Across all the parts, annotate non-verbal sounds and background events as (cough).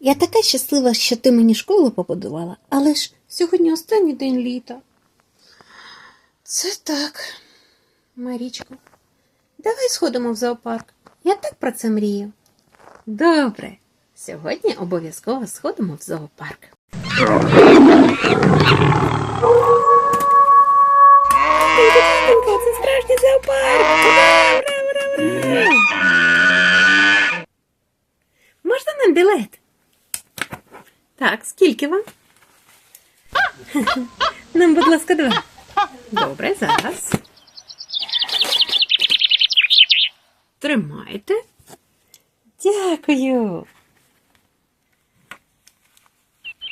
Я така щаслива, що ти мені школу побудувала, але ж сьогодні останній день літа. Це так, Марічко. Давай сходимо в зоопарк. Я так про це мрію. Добре. Сьогодні обов'язково сходимо в зоопарк. Це справжній зоопарк! Ура, ура, ура, ура! Можна нам білет? Так, скільки вам? (laughs) Нам, будь ласка, два. Добре, зараз. Тримайте. Дякую.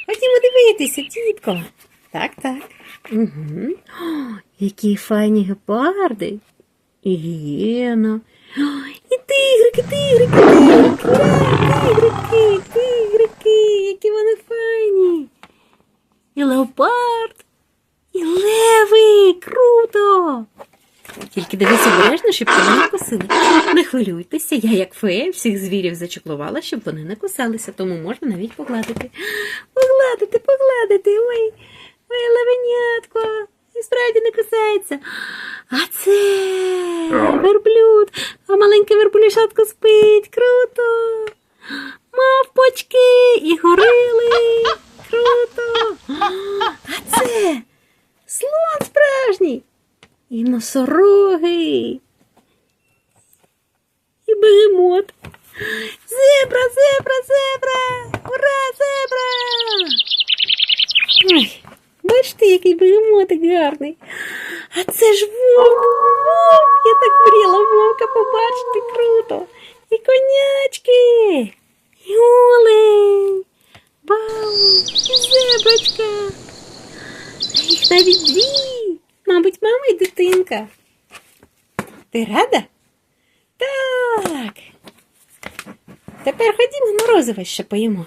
Ходімо дивитися, тітко. Так, так. Угу. О, які файні гепарди. І гієна. І тигрики, тигрики, ура, тигрики, тигрики, які вони файні. І леопард, і леви, круто. Тільки дивись обережно, щоб тебе не кусили. Не хвилюйтеся, я, як фея, всіх звірів зачеклувала, щоб вони не кусалися, тому можна навіть погладити. Погладити, погладити. Ой, ой, левенятко. І справді не кусається. А це верблюд, а маленьке верблюшатко спить. Круто. Мавпочки і горили. Круто. А це слон справжній. І носороги. І бегемот. Зебра, зебра, зебра! Ура, зебра! Ой, бачите, який бегемотик гарний. А це ж вовк! Вовк! Я так мріяла вовка побачити круто. І конячки, і олень, бау, і зеброчка. Їх навіть дві. Мабуть, мама і дитинка. Ти рада? Так. Тепер ходімо морозиво ще поїмо.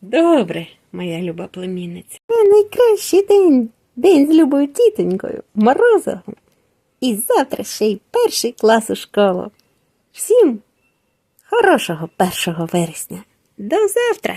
Добре, моя люба племінниця. Це найкращий день. День з любою тітонькою, морозивом. І завтра ще й перший клас у школу. Всім хорошого 1 вересня. До завтра!